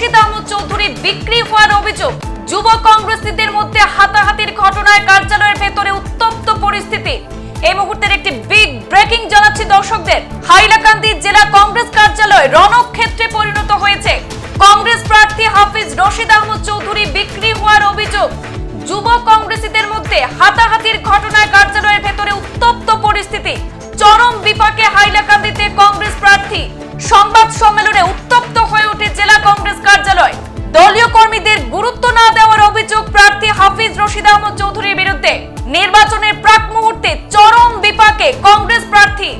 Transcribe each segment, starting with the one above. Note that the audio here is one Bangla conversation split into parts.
চূড়ান্ত কংগ্রেস প্রার্থী হাফিজ রশিদ আহমদ চৌধুরী বিক্রি হওয়ার অভিযোগ। যুব কংগ্রেসীদের মধ্যে হাতাহাতির ঘটনায় কার্যালয়ের ভেতরে উত্তপ্ত পরিস্থিতি। এই মুহূর্তের একটি বিগ ব্রেকিং জানাচ্ছি দর্শকদের। হাইলাকান্দি জেলা কংগ্রেস কার্যালয় রণক্ষেত্রে পরিণত হয়েছে। কংগ্রেস প্রার্থী হাফিজ রশিদ আহমদ চৌধুরী বিক্রি হওয়ার অভিযোগ। যুব কংগ্রেসীদের মধ্যে হাতাহাতির ঘটনায় কার্যালয়ের ভেতরে উত্তপ্ত পরিস্থিতি। চরম বিপাকে হাইলাকান্দিতে প্রার্থী হাফিজ চৌধুরীর বিরুদ্ধে নির্বাচনের প্রাক মুহূর্তে চরম বিপাকে কংগ্রেস প্রার্থী।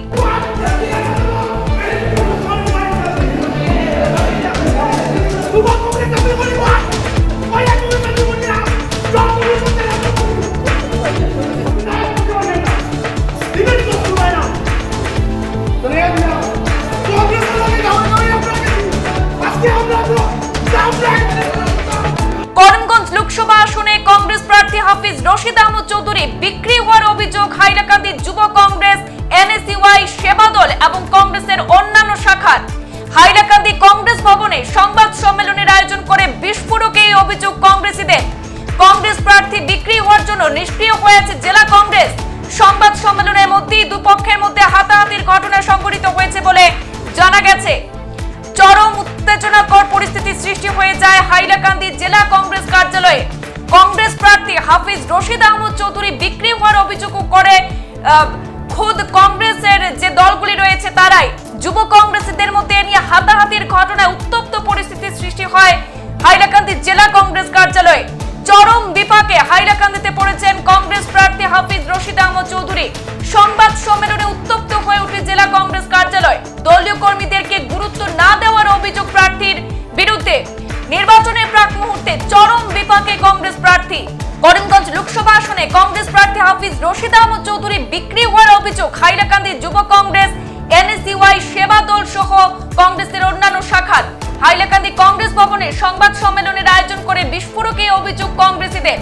হাফিজ রশিদ আহমদ চৌধুরী বিক্রি হওয়ার অভিযোগ হাইলাকান্দি যুব কংগ্রেস, এনএসইউআই, সেবাদল এবং কংগ্রেসের অন্যান্য শাখার। হাইলাকান্দি কংগ্রেস ভবনে সংবাদ সম্মেলনের আয়োজন করে বিস্ফোরক এই অভিযোগ কংগ্রেসীদের। কংগ্রেস প্রার্থী বিক্রি হওয়ার জন্য নিষ্ক্রিয় হয়েছে জেলা কংগ্রেস। সংবাদ সম্মেলনের মধ্যেই দুপক্ষের মধ্যে হাতাহাতির ঘটনা সংঘটিত হয়েছে বলে জানা গেছে। চরম উত্তেজনাকর পরিস্থিতি সৃষ্টি হয়ে যায় হাইলাকান্দি জেলা কংগ্রেস কার্যালয়ে। কংগ্রেস প্রার্থী হাফিজ রশিদ আহমদ চৌধুরী বিক্রি হওয়ার অভিযোগ করে খুদ কংগ্রেসের যে দলগুলি রয়েছে তারাই যুব কংগ্রেসীদের মধ্যে নিয়ে হাতাহাতির ঘটনায় উত্তপ্ত পরিস্থিতির সৃষ্টি হয়। হাইলাকান্দি জেলা কংগ্রেস কার্যালয়ে চরম বিপাকে হাইলাকান্দিতে পড়েছেন কংগ্রেস প্রার্থী হাফিজ রশিদ আহমদ চৌধুরী। সংবাদ সম্মেলনে উত্তপ্ত হয়ে উঠে জেলা কংগ্রেস কার্যালয়। দলীয় কর্মীদেরকে গুরুত্ব করিমগঞ্জ লোকসভা আসনে কংগ্রেস প্রার্থী হাফিজ রশিদ আহমদ চৌধুরী বিক্রি হওয়ার অভিযোগ। হাইলাকান্দি যুব কংগ্রেস, এনএসইউআই, সেবা দল সহ কংগ্রেসের অন্যান্য শাখার। হাইলাকান্দি কংগ্রেস ভবনে সংবাদ সম্মেলনের আয়োজন করে বিস্ফোরক এই অভিযোগ কংগ্রেসীদের।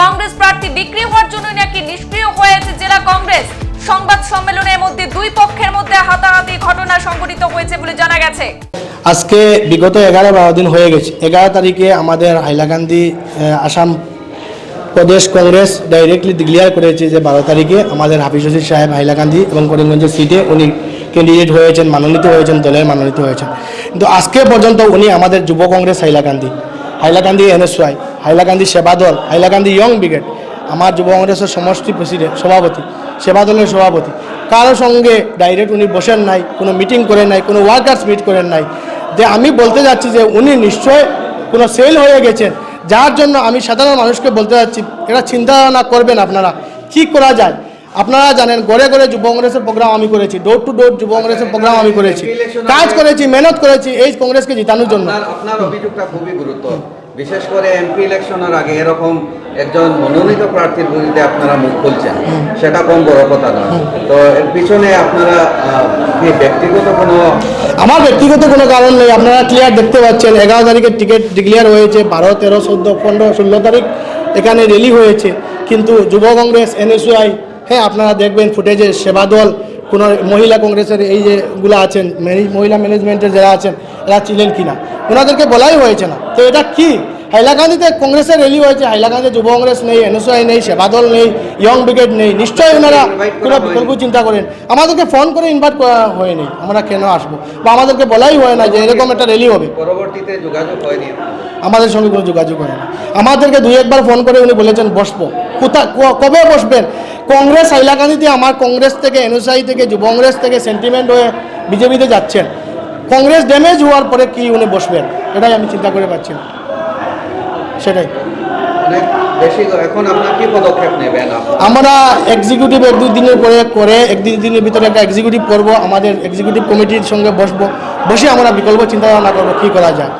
কংগ্রেস প্রার্থী বিক্রি হওয়ার জন্য নাকি নিষ্ক্রিয় হয়েছে জেলা কংগ্রেস। সংবাদ সম্মেলনের মধ্যে দুই পক্ষের মধ্যে হাতাহাতি ঘটনা সংঘটিত হয়েছে বলে জানা গেছে। আজকে বিগত এগারো বারো দিন হয়ে গেছে। এগারো তারিখে আমাদের হাইলাকান্দি আসাম প্রদেশ কংগ্রেস ডাইরেক্টলি ডিক্লেয়ার করেছে যে বারো তারিখে আমাদের হাফিজ রশিদ সাহেব হাইলাকান্দি এবং করিমগঞ্জের সিটে উনি ক্যান্ডিডেট হয়েছেন, মনোনীত হয়েছেন, দলের মনোনীত হয়েছেন। কিন্তু আজকে পর্যন্ত উনি আমাদের যুব Congress Hailakandi Hailakandi NSY Hailakandi Seva Dal Hailakandi young brigade, আমার যুব কংগ্রেসের সমষ্টি প্রেসিডেন্ট সভাপতি, সেবা দলের সভাপতি। কারোর সঙ্গে ডাইরেক্ট উনি বসেন নাই, কোনো মিটিং করেন নাই, কোনো ওয়ার্কার্স মিট করেন নাই। যে আমি বলতে যাচ্ছি যে উনি নিশ্চয় কোনো সেল হয়ে গেছেন যার জন্য আমি সাধারণ মানুষকে বলতে চাচ্ছি এটা চিন্তা করবেন আপনারা। কি করা যায়? আপনারা জানেন, গড়ে গড়ে যুব কংগ্রেসের প্রোগ্রাম আমি করেছি ডোর টু ডোর যুব কংগ্রেসের প্রোগ্রাম আমি করেছি। কাজ করেছি, মেহনত করেছি, এই কংগ্রেসকে জিতানোর জন্য। আপনার অভিযোগটা খুবই গুরুত্ব বিশেষ করে এমপি ইলেকশনের আগে এরকম একজন মনোনীত প্রার্থীর বিরুদ্ধে আপনারা মুখ খুলছেন, সেটা কম বড় কথা নয়। তো এর পিছনে আপনারা কি ব্যক্তিগত কোনো আমার ব্যক্তিগত কোনো কারণ নেই, আপনারা ক্লিয়ার দেখতে পাচ্ছেন, এগারো তারিখের টিকিট ডিক্লিয়ার হয়েছে, বারো, তেরো, চোদ্দ, পনেরো, ষোলো তারিখ এখানে র্যালি হয়েছে। কিন্তু যুব কংগ্রেস এনএসইউআই হ্যাঁ আপনারা দেখবেন ফুটেজে সেবা দল কোনো মহিলা কংগ্রেসের এই যেগুলো আছেন মহিলা ম্যানেজমেন্টের যারা আছেন, এরা ছিলেন কিনা? ওনাদেরকে বলাই হয়েছে না। তো এটা কি? হাইলাকান্দিতে কংগ্রেসের র্যালি হয়েছে হাইলাকান্দিতে যুব কংগ্রেস নেই এনএসআই নেই সেবা দল নেই ইয়ং ব্রিগেড নেই নিশ্চয়ই ওনারা কোনো বিকল্প চিন্তা করেন। আমাদেরকে ফোন করে ইনভাইট করা হয়নি আমরা কেন আসব? বা আমাদেরকে বলাই হয় না যে এরকম একটা র্যালি হবে। পরবর্তীতে যোগাযোগ হয়নি আমাদের সঙ্গে কোনো যোগাযোগ হয় না। আমাদেরকে দুই একবার ফোন করে উনি বলেছেন বসবো। কোথা কবে বসবেন? কংগ্রেস হাইলাকান্দিতে আমার কংগ্রেস থেকে এনএসআই থেকে যুব কংগ্রেস থেকে সেন্টিমেন্ট হয়ে বিজেপিতে যাচ্ছেন। কংগ্রেস ড্যামেজ হওয়ার পরে কি উনি বসবেন? এটাই আমি চিন্তা করে পাচ্ছি না। সেটাই। বেশি এখন আপনারা কি পদক্ষেপ নেবেন আমরা এক্সিকিউটিভ এক দুই দিনের পরে করে এক দুই দিনের ভিতরে একটা এক্সিকিউটিভ করব আমাদের এক্সিকিউটিভ কমিটির সঙ্গে বসবো বসে আমরা বিকল্প চিন্তা ভাবনা করব কী করা যায়।